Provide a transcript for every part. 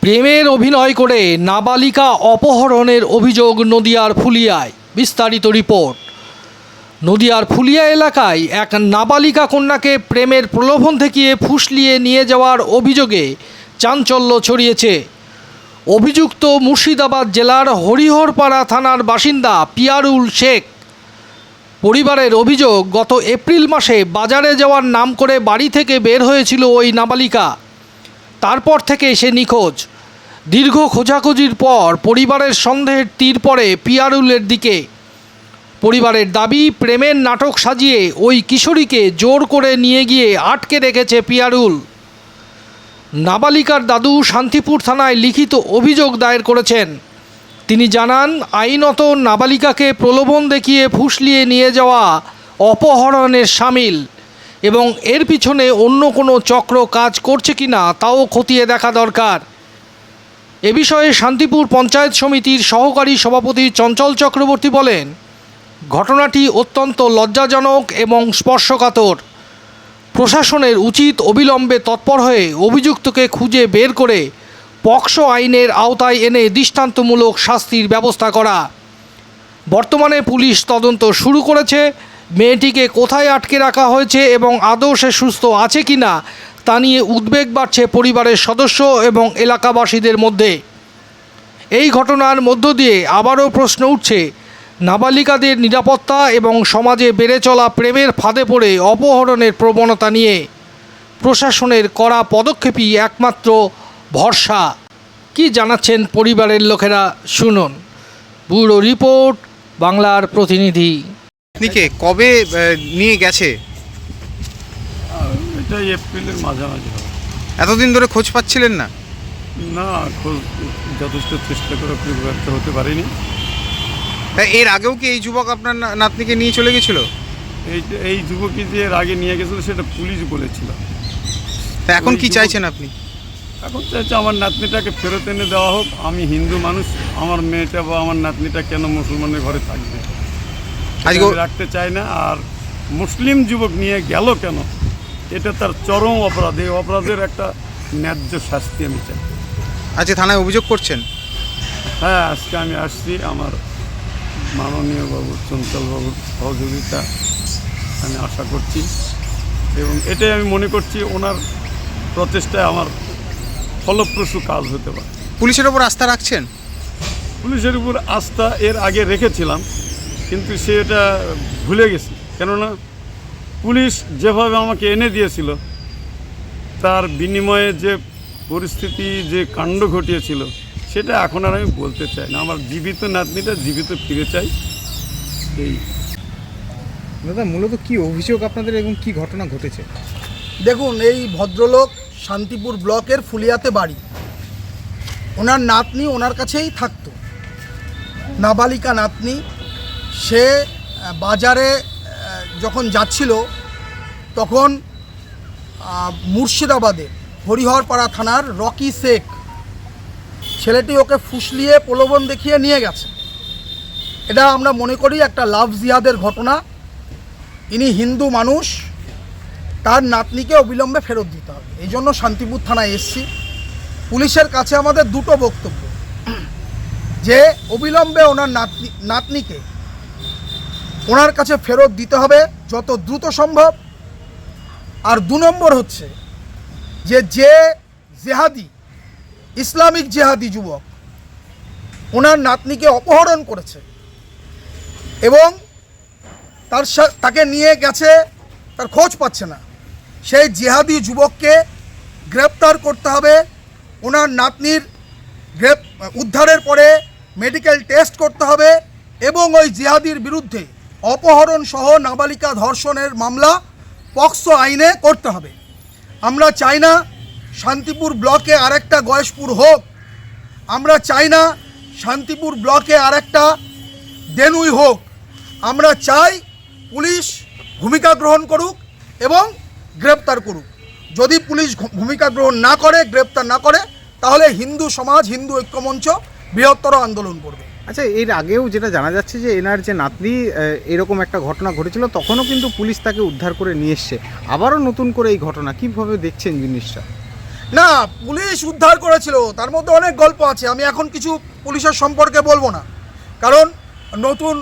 প্রেমের অভিনয় করে নাবালিকা অপহরণের অভিযোগ নদিয়ার ফুলিয়ায়। বিস্তারিত রিপোর্ট। নদিয়ার ফুলিয়া এলাকায় এক নাবালিকা কন্যাকে প্রেমের প্রলোভন দেখিয়ে ফুসলিয়ে নিয়ে যাওয়ার অভিযোগে চাঞ্চল্য ছড়িয়েছে। অভিযুক্ত মুর্শিদাবাদ জেলার হরিহরপাড়া থানার বাসিন্দা পিয়ারুল শেখ। পরিবারের অভিযোগ, গত এপ্রিল মাসে বাজারে যাওয়ার নাম করে বাড়ি থেকে বের হয়েছিল ওই নাবালিকা। তারপর থেকে সে নিখোঁজ। দীর্ঘ খোঁজাখুঁজির পর পরিবারের সন্দেহের তীর পড়ে পিয়ারুলের দিকে। পরিবারের দাবি, প্রেমের নাটক সাজিয়ে ওই কিশোরীকে জোর করে নিয়ে গিয়ে আটকে রেখেছে পিয়ারুল। নাবালিকার দাদু শান্তিপুর থানায় লিখিত অভিযোগ দায়ের করেছেন। তিনি জানান, আইনত নাবালিকাকে প্রলোভন দেখিয়ে ফুসলিয়ে নিয়ে যাওয়া অপহরণের সামিল এবং এর পিছনে অন্য কোনো চক্র কাজ করছে কিনা তাও খতিয়ে দেখা দরকার। এ বিষয়ে শান্তিপুর পঞ্চায়েত সমিতির সহকারী সভাপতি চঞ্চল চক্রবর্তী বলেন, ঘটনাটি অত্যন্ত লজ্জাজনক এবং স্পর্শকাতর। প্রশাসনের উচিত অবিলম্বে তৎপর হয়ে অভিযুক্তকে খুঁজে বের করে পক্সো আইনের আওতায় এনে দৃষ্টান্তমূলক শাস্তির ব্যবস্থা করা। বর্তমানে পুলিশ তদন্ত শুরু করেছে। মেয়েটিকে কোথায় আটকে রাখা হয়েছে এবং আদৌ সে সুস্থ আছে কি না তা নিয়ে উদ্বেগ বাড়ছে পরিবারের সদস্য এবং এলাকাবাসীদের মধ্যে। এই ঘটনার মধ্য দিয়ে আবারও প্রশ্ন উঠছে, নাবালিকাদের নিরাপত্তা এবং সমাজে বেড়ে চলা প্রেমের ফাঁদে পড়ে অপহরণের প্রবণতা নিয়ে। প্রশাসনের করা পদক্ষেপই একমাত্র ভরসা। কি জানাচ্ছেন পরিবারের লোকেরা, শুনুন। ব্যুরো রিপোর্ট, বাংলার প্রতিনিধি। কবে নিয়ে গেছে? আর এটা এপ্রিলের মাঝামাঝি হবে। এতদিন ধরে খোঁজ পাচ্ছিলেন না? না খোঁজ যথেষ্ট চেষ্টা করে ব্যর্থ হতে পারিনি। তা এর আগেও কি এই যুবক আপনার নাতনিকে নিয়ে চলে গেছিল? এই এই যুবকী যে এর আগে নিয়ে গেছিল সেটা পুলিশ বলেছিল। তা এখন কি চাইছেন আপনি? এখন চাইছে আমার নাতনিটাকে ফেরত এনে দেওয়া হোক। আমি হিন্দু মানুষ আমার মেয়েটা বা আমার নাতনিটা কেন মুসলমানের ঘরে থাকবে? আজকে রাখতে চাই না। আর মুসলিম যুবক নিয়ে গেল কেন? এটা তার চরম অপরাধ। এই অপরাধের একটা ন্যায্য শাস্তি আমি চাই। আজকে থানায় অভিযোগ করছেন? হ্যাঁ আজকে আমি আসছি আমার মাননীয় বাবু চঞ্চল বাবুর সহযোগিতা আমি আশা করছি। এবং এটাই আমি মনে করছি ওনার প্রচেষ্টায় আমার ফলপ্রসূ কাজ হতে পারে। পুলিশের ওপর আস্থা রাখছেন? পুলিশের উপর আস্থা এর আগে রেখেছিলাম কিন্তু সে এটা ভুলে গেছি। কেননা পুলিশ যেভাবে আমাকে এনে দিয়েছিল তার বিনিময়ে যে পরিস্থিতি যে কাণ্ড ঘটিয়েছিল সেটা এখন আর আমি বলতে চাই না। আমার জীবিত নাতনিটা জীবিত ফিরে চাই এই। দাদা মূলত কি অভিযোগ আপনাদের এবং কি ঘটনা ঘটেছে? দেখুন এই ভদ্রলোক শান্তিপুর ব্লকের ফুলিয়াতে বাড়ি। ওনার নাতনি ওনার কাছেই থাকতো। নাবালিকা নাতনি সে বাজারে যখন যাচ্ছিল, তখন মুর্শিদাবাদে, হরিহরপাড়া থানার রকি শেখ, ছেলেটি ওকে ফুসলিয়ে প্রলোভন দেখিয়ে নিয়ে গেছে। এটা আমরা মনে করি একটা লাভ জিহাদের ঘটনা। ইনি হিন্দু মানুষ, তার নাতনিকে অবিলম্বে ফেরত দিতে হবে। এই জন্য শান্তিপুর থানায় এসছি। পুলিশের কাছে আমাদের দুটো বক্তব্য। যে অবিলম্বে ওনার নাতনি নাতনিকে ওনার কাছে ফেরত দিতে হবে যত দ্রুত সম্ভব। আর দু নম্বর হচ্ছে যে যে জেহাদি, ইসলামিক জেহাদি যুবক, ওনার নাতনিকে অপহরণ করেছে এবং তার তাকে নিয়ে গেছে, তার খোঁজ পাচ্ছে না। সেই জেহাদি যুবককে গ্রেপ্তার করতে হবে। ওনার নাতনির গ্রেপ, উদ্ধারের পরে মেডিকেল টেস্ট করতে হবে এবং ওই জিহাদির বিরুদ্ধে অপহরণ সহ নাবালিকা ধর্ষণের মামলা পক্সো আইনে করতে হবে। আমরা চাই না শান্তিপুর ব্লকে আরেকটা গয়েশপুর হোক। আমরা চাই না শান্তিপুর ব্লকে আরেকটা দেনুই হোক। আমরা চাই পুলিশ ভূমিকা গ্রহণ করুক এবং গ্রেপ্তার করুক। যদি পুলিশ ভূমিকা গ্রহণ না করে, গ্রেপ্তার না করে, তাহলে হিন্দু সমাজ, হিন্দু ঐক্যমঞ্চ বৃহত্তর আন্দোলন করবে। আচ্ছা এর আগেও যেটা জানা যাচ্ছে যে এনার যে নাতনি এরকম একটা ঘটনা ঘটেছিল, তখনও কিন্তু পুলিশ তাকে উদ্ধার করে নিয়ে এসছে। আবারও নতুন করে এই ঘটনা, কীভাবে দেখছেন জিনিসটা? না, পুলিশ উদ্ধার করেছিল, তার মধ্যে অনেক গল্প আছে, আমি এখন কিছু পুলিশের সম্পর্কে বলব না। কারণ নতুন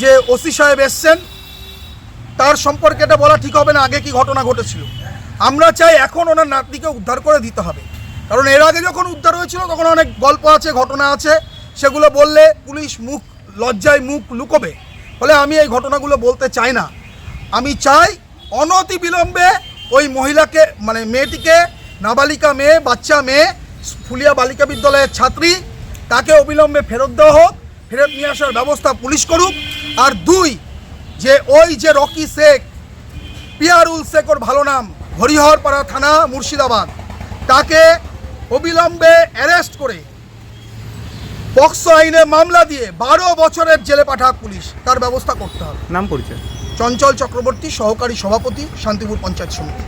যে ওসি সাহেব এসছেন, তার সম্পর্কে এটা বলা ঠিক হবে না, আগে কি ঘটনা ঘটেছিল। আমরা চাই এখন ওনার নাতনিকে উদ্ধার করে দিতে হবে। কারণ এর আগে যখন উদ্ধার হয়েছিল, তখন অনেক গল্প আছে, ঘটনা আছে। সেগুলো বললে পুলিশ মুখ, লজ্জায় মুখ লুকোবে। ফলে আমি এই ঘটনাগুলো বলতে চাই না। আমি চাই অনতি বিলম্বে ওই মহিলাকে মানে মেয়েটিকে, নাবালিকা মেয়ে, বাচ্চা মেয়ে, ফুলিয়া বালিকা বিদ্যালয়ের ছাত্রী, তাকে অবিলম্বে ফেরত দেওয়া হোক, ফেরত নিয়ে আসার ব্যবস্থা পুলিশ করুক। আর দুই, যে ওই যে রকি শেখ, পিয়ারুল শেখ ওর ভালো নাম, হরিহরপাড়া থানা মুর্শিদাবাদ, তাকে অবিলম্বে অ্যারেস্ট করে পক্সো আইনে মামলা দিয়ে বারো বছরের জেলে পাঠাক পুলিশ। তার ব্যবস্থা করতে হবে। নাম পরিচয়। চঞ্চল চক্রবর্তী সহকারী সভাপতি শান্তিপুর পঞ্চায়েত সমিতি।